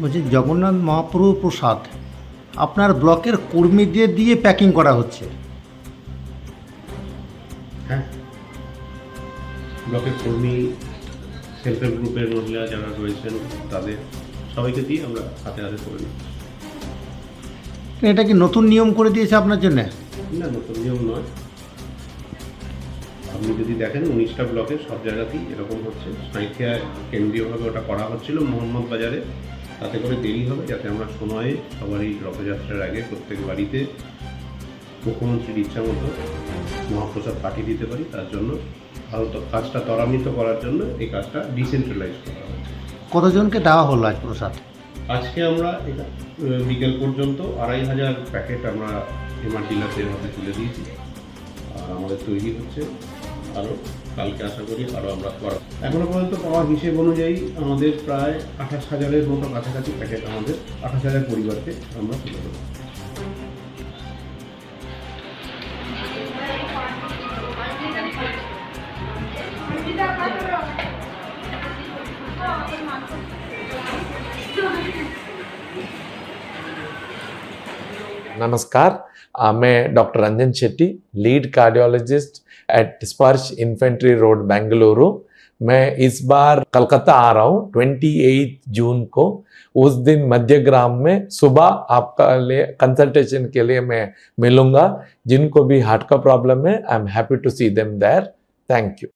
বলছি জগন্নাথ মহাপ্রভু প্রসাদ আপনার ব্লকের কর্মীদের দিয়ে প্যাকিং করা হচ্ছে। হ্যাঁ। ব্লকের কর্মী সেলফ হেল্প গ্রুপের মহিলা যারা রয়েছেন তাদের সবাইকে দিয়ে আমরা হাতে হাতে করে নিই এটা কি নতুন নিয়ম করে দিয়েছে আপনার জন্য? না নতুন নিয়ম নয়। আপনি যদি দেখেন উনিশটা ব্লকে সব জায়গাতেই এরকম হচ্ছে। সাঁইথিয়ায় কেন্দ্রীয়ভাবে ওটা করা হচ্ছিল মোহাম্মদ বাজারে। তাতে করে দেরি হবে যাতে আমরা সময়ে সবারই রথযাত্রার আগে প্রত্যেক বাড়িতে মুখ্যমন্ত্রীর ইচ্ছা মতো মহাপ্রসাদ পাঠিয়ে দিতে পারি। তার জন্য আরও কাজটা ত্বরান্বিত করার জন্য এই কাজটা ডিসেন্ট্রালাইজ করা হচ্ছে কতজনকে দেওয়া হলো আজ প্রসাদ? আজকে আমরা এটা বিকেল পর্যন্ত আড়াই হাজার প্যাকেট আমরা এমআর ডিলারদের হাতে তুলে দিয়েছি। আর আমাদের তৈরি হচ্ছে আরও কালকে আশা করি আরও আমরা করা এখনও পর্যন্ত পাওয়া হিসেব অনুযায়ী আমাদের প্রায় আঠাশ হাজারের মতো কাছাকাছি প্যাকেট আমাদের আঠাশ হাজার পরিবারকে আমরা তুলে দেবো। नमस्कार। मैं doctor Ranjan Shetty, lead cardiologist at Sparsh Infantry Road, Bengaluru. मैं इस बार कलकत्ता आ रहा हूँ, ट्वेंटी जून को। उस दिन मध्य ग्राम में सुबह आपका लिए कंसल्टेशन के लिए मैं मिलूँगा। जिनको भी हार्ट का प्रॉब्लम है I am happy to see them there thank you